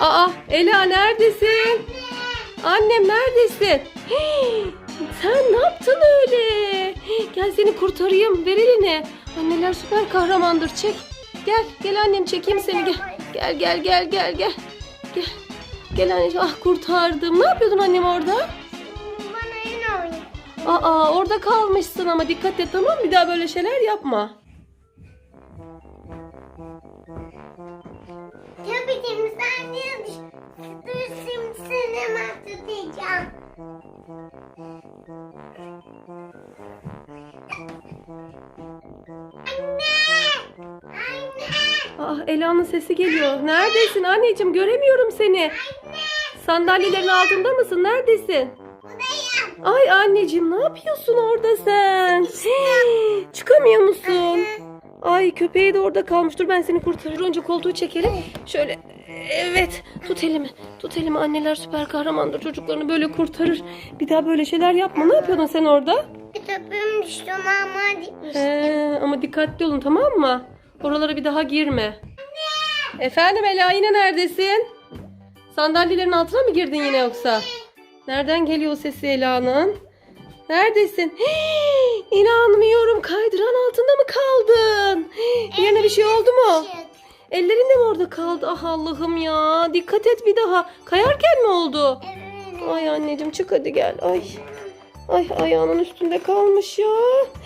Aa Ela neredesin? Annem neredesin? Hii, sen ne yaptın öyle? Gel seni kurtarayım. Ver elini. Anneler süper kahramandır. Çek. Gel. Gel annem çekeyim seni. Gel. Gel gel gel gel gel. Gel. Gel anneciğim. Ah kurtardım. Ne yapıyordun annem orada? Bana yine oyun. Aa orada kalmışsın ama dikkat et tamam? Bir daha böyle şeyler yapma. Anne! Anne! Ah Ela'nın sesi geliyor. Neredesin anneciğim? Göremiyorum seni. Sandalyelerin altında mısın? Neredesin? Ay anneciğim ne yapıyorsun orada sen? Çıkamıyor musun? Ay köpeği de orada kalmış. Dur ben seni kurtarır. Önce koltuğu çekelim. Şöyle. Evet. Tut elimi. Tut elimi. Anneler süper kahramandır. Çocuklarını böyle kurtarır. Bir daha böyle şeyler yapma. Ne yapıyordun sen orada? Kitabım düştü mama dikmiştim. He, ama dikkatli olun tamam mı? Oralara bir daha girme. Efendim Ela yine neredesin? Sandalyelerin altına mı girdin yine yoksa? Nereden geliyor sesi Ela'nın? Neredesin? Hii, inanmıyorum kaydıran altında mı kaldın? Hii, Yerine bir şey oldu mu? Ellerin de mi orada kaldı? Ah Allah'ım ya. Dikkat et bir daha. Kayarken mi oldu? Evet. Ay anneciğim çık hadi gel. Ay. Ay ayağının üstünde kalmış ya.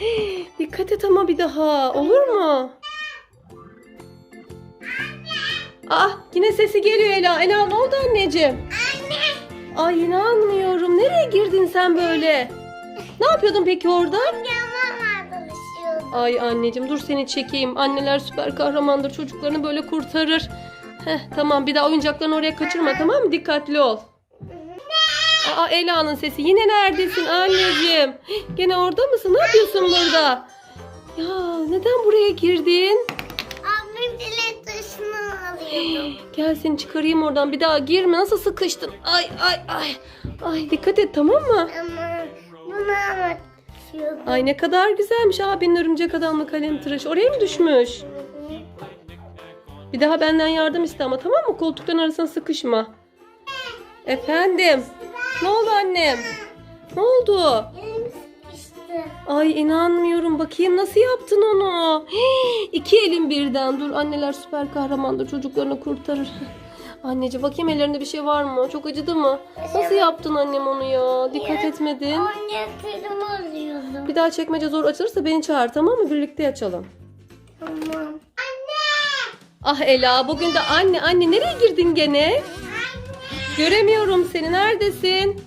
Hii, Dikkat et ama bir daha. Olur mu? Ah yine sesi geliyor Ela. Ela ne oldu anneciğim? Ay inanmıyorum. Nereye girdin sen böyle? Ne yapıyordun peki orada? Arkadaşım. Ay anneciğim dur seni çekeyim. Anneler süper kahramandır. Çocuklarını böyle kurtarır. Heh, tamam bir daha oyuncaklarını oraya kaçırma tamam mı? Dikkatli ol. Aa Ela'nın sesi. Yine neredesin anneciğim? Heh, Gene orada mısın? Ne yapıyorsun burada? Ya neden buraya girdin? Abim dile taşını alıyordum. Gel seni çıkarayım oradan. Bir daha girme. Nasıl sıkıştın? Ay ay ay. Ay dikkat et tamam mı? Ama bunu anlatıyordum. Ay ne kadar güzelmiş abinin örümcek adamlı kalem tıraşı. Oraya mı düşmüş? Bir daha benden yardım iste ama tamam mı? Koltukların arasına sıkışma. Efendim? Ne oldu annem? Ne oldu? Ay inanmıyorum. Bakayım nasıl yaptın onu? Hii, İki elin birden. Dur anneler süper kahramandır. Çocuklarını kurtarır. Anneciğim bakayım ellerinde bir şey var mı? Çok acıdı mı? Nasıl yaptın annem onu ya? Dikkat etmedin. Oyuncaklarımı alıyordum. Bir daha çekmece zor açılırsa beni çağır tamam mı? Birlikte açalım. Tamam. Anne! Ah Ela bugün de anne anne nereye girdin gene? Göremiyorum seni neredesin?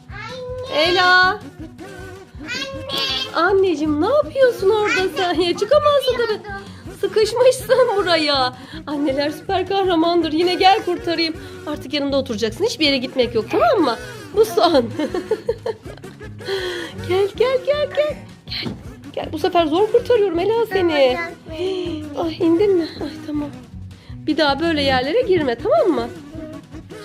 Ela. Anneciğim ne yapıyorsun orada sen ya çıkamazsın tabii. Sıkışmışsın buraya. Anneler süper kahramandır. Yine gel kurtarayım. Artık yanımda oturacaksın. Hiçbir yere gitmek yok tamam mı? Bu son. gel gel gel gel. Gel. Gel bu sefer zor kurtarıyorum Ela seni. Ay indin mi? Ay tamam. Bir daha böyle yerlere girme tamam mı?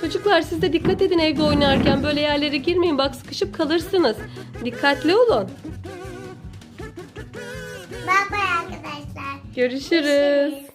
Çocuklar siz de dikkat edin evde oynarken böyle yerlere girmeyin bak sıkışıp kalırsınız. Dikkatli olun. Bye bye arkadaşlar. Görüşürüz.